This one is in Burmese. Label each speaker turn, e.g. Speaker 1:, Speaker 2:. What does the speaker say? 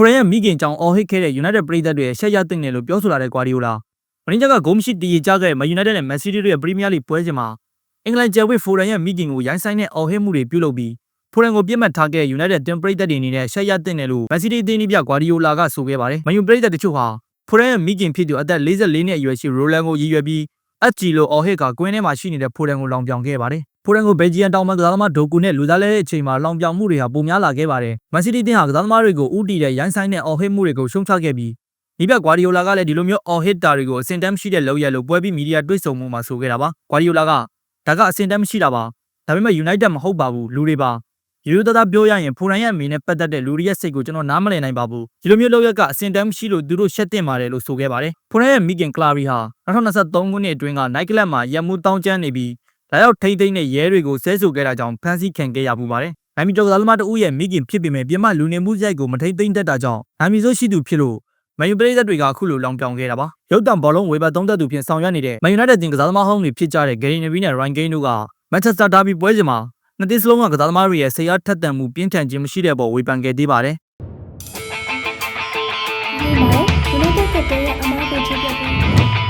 Speaker 1: ဖရန်ရဲ့မိခင်ကြောင့်အော်ဟစ်ခဲ့တဲ့ United ပရိသတ်တွေရဲ့ရှက်ရသိမ့်တယ်လို့ပြောဆိုလာတဲ့ Guardiola မင်းချက်ကဂိုးမရှိတည်ရကြခဲ့တဲ့ Man United နဲ့ Man City တို့ရဲ့ Premier League ပွဲစဉ်မှာအင်္ဂလန်ကျယ်ဝစ်ဖိုရန်ရဲ့မိခင်ကိုရိုင်းဆိုင်တဲ့အော်ဟစ်မှုတွေပြုလုပ်ပြီးဖိုရန်ကိုပြစ်မှတ်ထားခဲ့တဲ့ United တင်ပရိသတ်တွေအနေနဲ့ရှက်ရသိမ့်တယ်လို့ Man City အသင်းကြီးပြ Guardiola ကဆိုခဲ့ပါတယ်။ Man U ပရိသတ်တချို့ဟာဖိုရန်ရဲ့မိခင်ဖြစ်သူအသက်44နှစ်အရွယ်ရှိ Roland ကိုရည်ရွယ်ပြီးအက်ဂျီလိုအော်ဟစ်ကကွင်းထဲမှာရှိနေတဲ့ဖိုရန်ကိုလောင်ပြောင်ခဲ့ပါတယ်။ ဖိုရန်ကိုဘယ်ဂျီယန်တောင်မှကစားသမားဒိုကူနဲ့လူသားလဲတဲ့အချိန်မှာလောင်ပြောင်မှုတွေဟာပိုများလာခဲ့ပါတယ်။မန်စီးတီးတင်းဟာကစားသမားတွေကိုဥတီတဲ့ရိုင်းဆိုင်တဲ့အော်ဟစ်မှုတွေကိုရှုံချခဲ့ပြီးဒီဘက်ဂွာဒီယိုလာကလည်းဒီလိုမျိုးအော်ဟစ်တာတွေကိုအစင်တမ်းမရှိတဲ့လောက်ရလို့ပွဲပြီးမီဒီယာတွေ့ဆုံမှုမှာဆိုခဲ့တာပါ။ဂွာဒီယိုလာကဒါကအစင်တမ်းမရှိတာပါ။ဒါပေမဲ့ United မဟုတ်ပါဘူးလူတွေပါ။ရိုးရိုးသားသားပြောရရင်ဖိုရန်ရဲ့အမေနဲ့ပတ်သက်တဲ့လူတွေရဲ့စိတ်ကိုကျွန်တော်နားမလည်နိုင်ပါဘူး။ဒီလိုမျိုးလောက်ရကအစင်တမ်းမရှိလို့သူတို့ရှက်တင်ပါတယ်လို့ဆိုခဲ့ပါတယ်။ဖိုရန်ရဲ့မိခင်ကလာရီဟာ2023ခုနှစ်အတွင်းကနိုက်ကလပ်မှာရက်မှုတောင်းကျမ်းနေပြီး ဒါရောက်ထိမ့်သိမ့်တဲ့ရဲတွေကိုဆဲဆိုခဲ့တာကြောင့်ဖမ်းဆီးခံခဲ့ရပူပါတယ်။နိုင်မီကျော်ကစားသမားတဦးရဲ့မိခင်ဖြစ်ပေမဲ့ပြမလူနေမှုရိုက်ကိုမထိမ့်သိမ့်တတ်တာကြောင့်နိုင်မီဆိုရှိသူဖြစ်လို့မန်ယူပရိသတ်တွေကအခုလိုလောင်ပြောင်ခဲ့တာပါ။ရုပ်တံဘောလုံးဝေဘတ်သုံးသက်သူဖြင့်ဆောင်ရွက်နေတဲ့မန်ယူနိုက်တက်တင်ကစားသမားဟောင်းတွေဖြစ်ကြတဲ့ဂရီနဗီနဲ့ရိုင်ဂိန်းတို့ကမန်ချက်စတာဒါဘီပွဲစဉ်မှာနှစ်သင်းစလုံးကကစားသမားတွေရဲ့ဆရာထက်သန်မှုပြင်းထန်ခြင်းမရှိတဲ့ပေါ်ဝေဖန်ခဲ့သေးပါတယ်။
Speaker 2: ဒီမှာ United ကတည်းကအမားကိုချပြပြီး